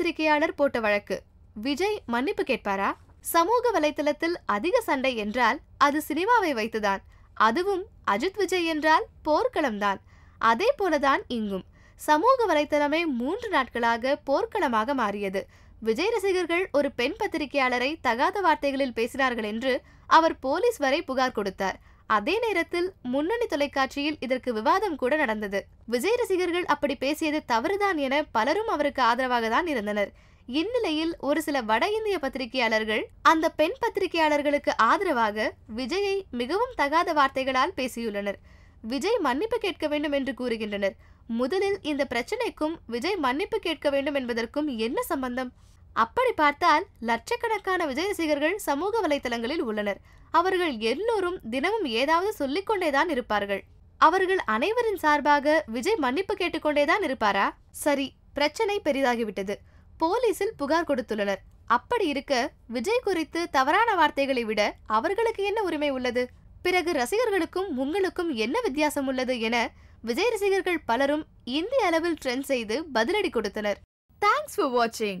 பத்திரிகையாளர் போட்ட வழக்கு. விஜய் மன்னிப்பு கேட்பாரா? சமூக வலைத்தளத்தில் அதிக சண்டை என்றால் அது சினிமாவை வைத்துதான். அதுவும் அஜித் விஜய் என்றால் போர்க்களம்தான். அதே போலதான் இங்கும். சமூக வலைத்தளமே மூன்று நாட்களாக போர்க்களமாக மாறியது. விஜய் ரசிகர்கள் ஒரு பெண் பத்திரிகையாளரை தகாத வார்த்தைகளில் பேசினார்கள் என்று அவர் போலீஸ் வரை புகார் கொடுத்தார். அதே நேரத்தில் முன்னணி தொலைக்காட்சியில் இதற்கு விவாதம் கூட நடந்தது. விஜய் ரசிகர்கள் அப்படி பேசியது தவறுதான் என பலரும் அவருக்கு ஆதரவாக தான் இருந்தனர். இந்நிலையில் ஒரு சில வட இந்திய பத்திரிகையாளர்கள் அந்த பெண் பத்திரிகையாளர்களுக்கு ஆதரவாக விஜயை மிகவும் தகாத வார்த்தைகளால் பேசியுள்ளனர். விஜய் மன்னிப்பு கேட்க வேண்டும் என்று கூறுகின்றனர். முதலில் இந்த பிரச்சனைக்கும் விஜய் மன்னிப்பு கேட்க வேண்டும் என்பதற்கும் என்ன சம்பந்தம்? அப்படி பார்த்தால் லட்சக்கணக்கான விஜய் ரசிகர்கள் சமூக வலைத்தளங்களில் உள்ளனர். அவர்கள் எல்லோரும் தினமும் ஏதாவது சொல்லிக் கொண்டேதான் இருப்பார்கள். அவர்கள் அனைவரின் சார்பாக விஜய் மன்னிப்பு கேட்டுக்கொண்டேதான் இருப்பாரா? சரி பிரச்சனை பெரிதாகிவிட்டது. போலீசில் புகார் கொடுத்துள்ளனர். அப்படி இருக்க விஜய் குறித்து தவறான வார்த்தைகளை விட அவர்களுக்கு என்ன உரிமை உள்ளது? பிறகு ரசிகர்களுக்கும் உங்களுக்கும் என்ன வித்தியாசம் உள்ளது என விஜய் ரசிகர்கள் பலரும் இந்திய அளவில் ட்ரெண்ட் செய்து பதிலடி கொடுத்தனர். தேங்க்ஸ் ஃபார் வாட்சிங்